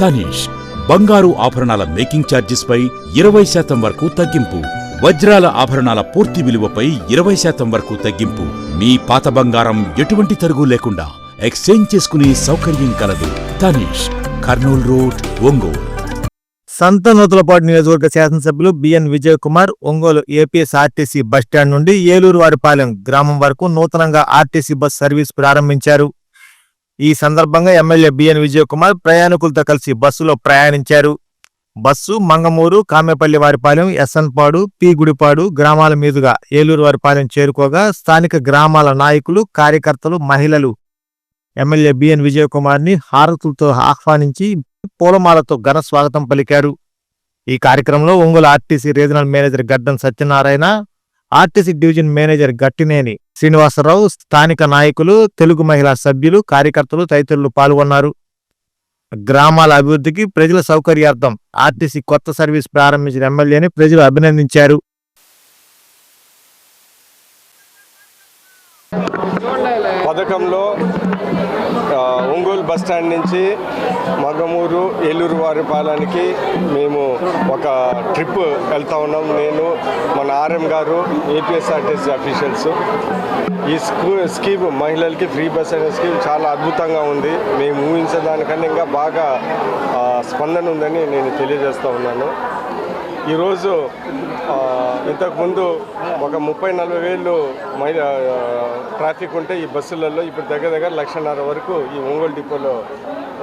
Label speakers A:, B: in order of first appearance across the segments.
A: తనీష్ బంగారు ఆభరణాల మేకింగ్ ఛార్జెస్పై ఇరవై శాతం వరకు తగ్గింపు వజ్రాల ఆభరణాల పూర్తి విలువపై ఇరవై శాతం వరకు తగ్గింపు. మీ పాత బంగారం ఎటువంటి తరుగు లేకుండా ఎక్స్చేంజ్ చేసుకునే సౌకర్యం కలదు. తనీష్ కర్నూల్ రోడ్ ఒంగోలు.
B: సంతనూతలపాడు నియోజకవర్గ శాసనసభ్యులు BN Vijay Kumar Ongole APS RTC bus stand నుండి ఏలూరు వారిపాలెం గ్రామం వరకు నూతనంగా ఆర్టీసీ బస్ సర్వీస్ ప్రారంభించారు. ఈ సందర్భంగా ఎమ్మెల్యే బిఎన్ విజయకుమార్ ప్రయాణికులతో కలిసి బస్సులో ప్రయాణించారు. బస్సు మంగమూరు కామెపల్లి వారిపాలెం ఎస్ఎన్పాడు పి గుడిపాడు గ్రామాల మీదుగా ఏలూరు వారిపాలెం చేరుకోగా స్థానిక గ్రామాల నాయకులు కార్యకర్తలు మహిళలు ఎమ్మెల్యే బిఎన్ విజయకుమార్ని హారతులతో ఆహ్వానించి పూలమాలతో ఘన స్వాగతం పలికారు. ఈ కార్యక్రమంలో Ongole RTC regional manager Gaddam Satyanarayana RTC division manager Gattineni Srinivasa Rao స్థానిక నాయకులు తెలుగు మహిళా సభ్యులు కార్యకర్తలు తదితరులు పాల్గొన్నారు. గ్రామాల అభివృద్ధికి ప్రజల సౌకర్యార్థం ఆర్టీసీ కొత్త సర్వీస్ ప్రారంభించిన ఎమ్మెల్యేని ప్రజలు అభినందించారు.
C: పథకంలో ఒంగోలు బస్ స్టాండ్ నుంచి మగమూరు ఏలూరు వారిపాలెనికి మేము ఒక ట్రిప్ వెళ్తా ఉన్నాం. నేను మన ఆర్ఎం గారు ఏపీఎస్ఆర్టీసీ అఫీషియల్స్. ఈ స్కూ స్కీమ్ మహిళలకి ఫ్రీ బస్ అనే స్కీమ్ చాలా అద్భుతంగా ఉంది. మేము ఊహించే దానికన్నా ఇంకా బాగా స్పందన ఉందని నేను తెలియజేస్తూ ఉన్నాను. ఈరోజు ఇంతకుముందు ఒక ముప్పై నలభై వేలు మహిళ ట్రాఫిక్ ఉంటే ఈ బస్సులలో ఇప్పుడు దగ్గర దగ్గర లక్షన్నర వరకు ఈ ఒంగోలు డిపోలో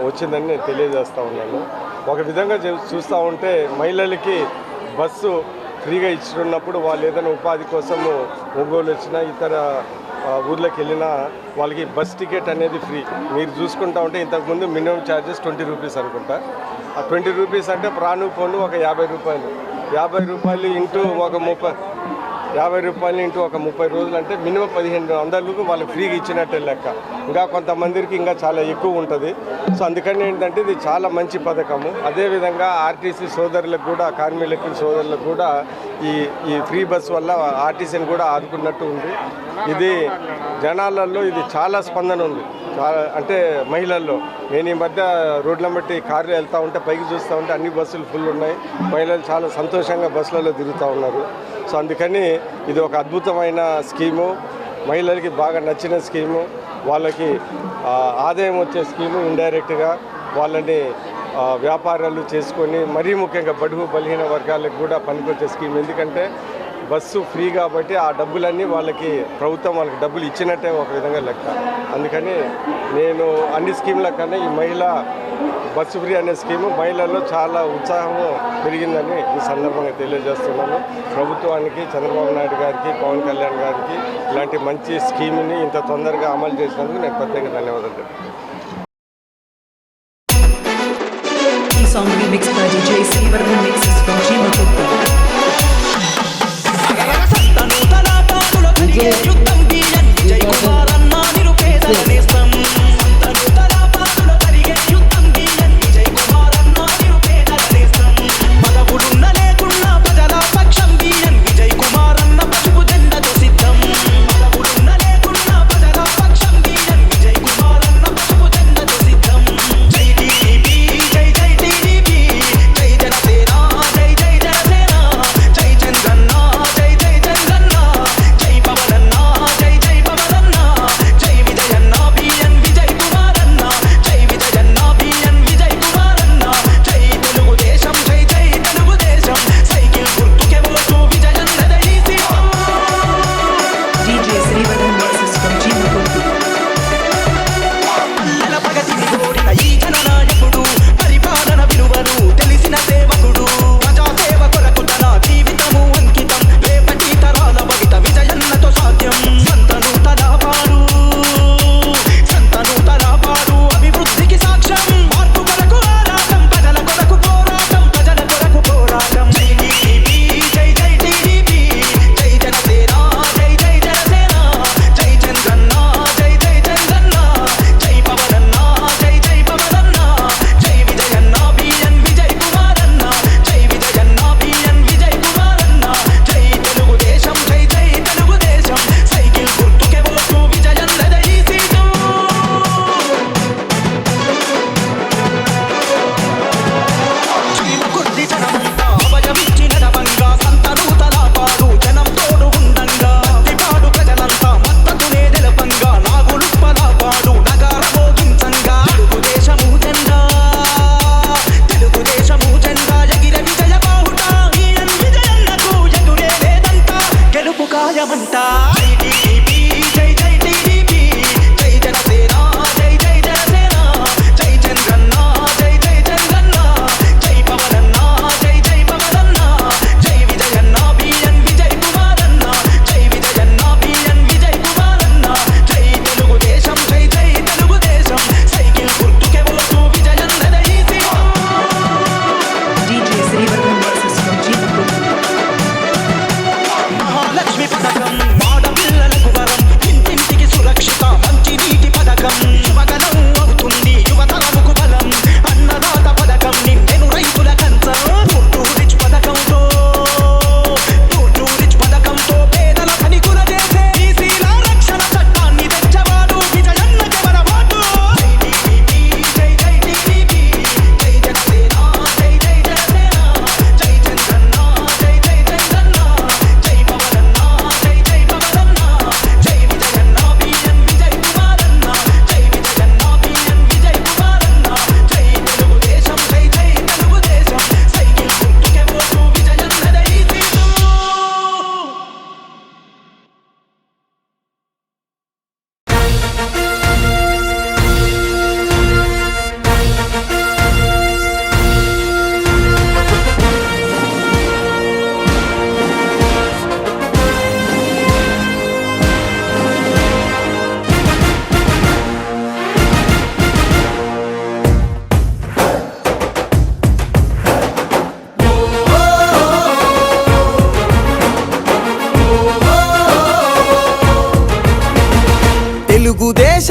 C: వచ్చిందని నేను తెలియజేస్తూ ఉన్నాను. ఒక విధంగా చూ- చూస్తూ ఉంటే మహిళలకి బస్సు ఫ్రీగా ఇచ్చినప్పుడు వాళ్ళు ఏదైనా ఉపాధి కోసము ఒంగోలు వచ్చినా ఇతర ఊర్లోకి వెళ్ళినా వాళ్ళకి బస్ టికెట్ అనేది ఫ్రీ. మీరు చూసుకుంటా ఉంటే ఇంతకుముందు మినిమం ఛార్జెస్ ట్వంటీ రూపీస్ అనుకుంటా. ఆ ట్వంటీ రూపీస్ అంటే ప్రాణు పోను ఒక యాభై రూపాయలు. యాభై రూపాయలు ఇంటూ ఒక ముప్పై యాభై రూపాయలు ఇంటూ ఒక ముప్పై రోజులు అంటే మినిమం పదిహేను వందలకు వాళ్ళు ఫ్రీగా ఇచ్చినట్టే లెక్క. ఇంకా కొంతమందికి ఇంకా చాలా ఎక్కువ ఉంటుంది. సో అందుకని ఏంటంటే ఇది చాలా మంచి పథకము. అదేవిధంగా ఆర్టీసీ సోదరులకు కూడా కార్మికులకి సోదరులకు కూడా ఈ ఈ ఫ్రీ బస్ వల్ల ఆర్టీసీని కూడా ఆదుకున్నట్టు ఉంది. ఇది జనాలలో ఇది చాలా స్పందన ఉంది. అంటే మహిళల్లో. నేను ఈ మధ్య రోడ్లను బట్టి కార్లు వెళ్తూ ఉంటే పైకి చూస్తూ ఉంటే అన్ని బస్సులు ఫుల్ ఉన్నాయి. మహిళలు చాలా సంతోషంగా బస్సులలో తిరుగుతూ ఉన్నారు. సో అందుకని ఇది ఒక అద్భుతమైన స్కీము. మహిళలకి బాగా నచ్చిన స్కీము. వాళ్ళకి ఆదాయం వచ్చే స్కీము ఇండైరెక్ట్గా వాళ్ళని వ్యాపారాలు చేసుకొని మరీ ముఖ్యంగా బడుగు బలహీన వర్గాలకు కూడా పనికొచ్చే స్కీమ్. ఎందుకంటే బస్సు ఫ్రీ కాబట్టి ఆ డబ్బులన్నీ వాళ్ళకి ప్రభుత్వం వాళ్ళకి డబ్బులు ఇచ్చినట్టే ఒక విధంగా లెక్క. అందుకని నేను అన్ని స్కీమ్ల కన్నా ఈ మహిళ బస్సు ఫ్రీ అనే స్కీము మహిళల్లో చాలా ఉత్సాహం పెరిగిందని ఈ సందర్భంగా తెలియజేస్తున్నాను. ప్రభుత్వానికి చంద్రబాబు నాయుడు గారికి పవన్ కళ్యాణ్ గారికి ఇలాంటి మంచి స్కీమ్ని ఇంత తొందరగా అమలు చేసినందుకు నేను ప్రత్యేక ధన్యవాదాలు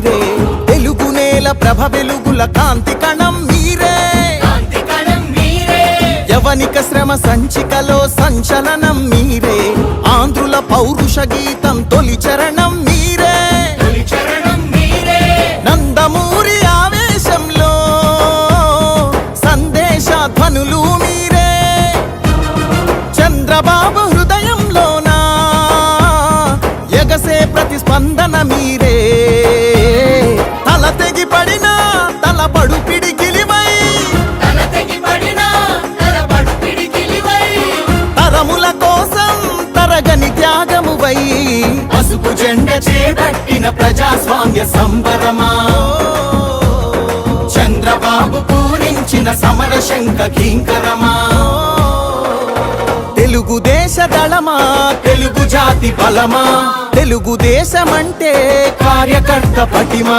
D: మీరే. తెలుగు నేల ప్రభ వెలుగుల కాంతి కణం మీరే. యవనిక శ్రమ సంచికలో సంచలనం మీరే. ఆంధ్రుల పౌరుష గీతం ప్రజాస్వామ్య సంబరమా? చంద్రబాబు పూరించిన సమర శంఖ కింకరమా? తెలుగుదేశ దళమా? తెలుగు జాతి బలమా? తెలుగుదేశమంటే కార్యకర్త పటిమా?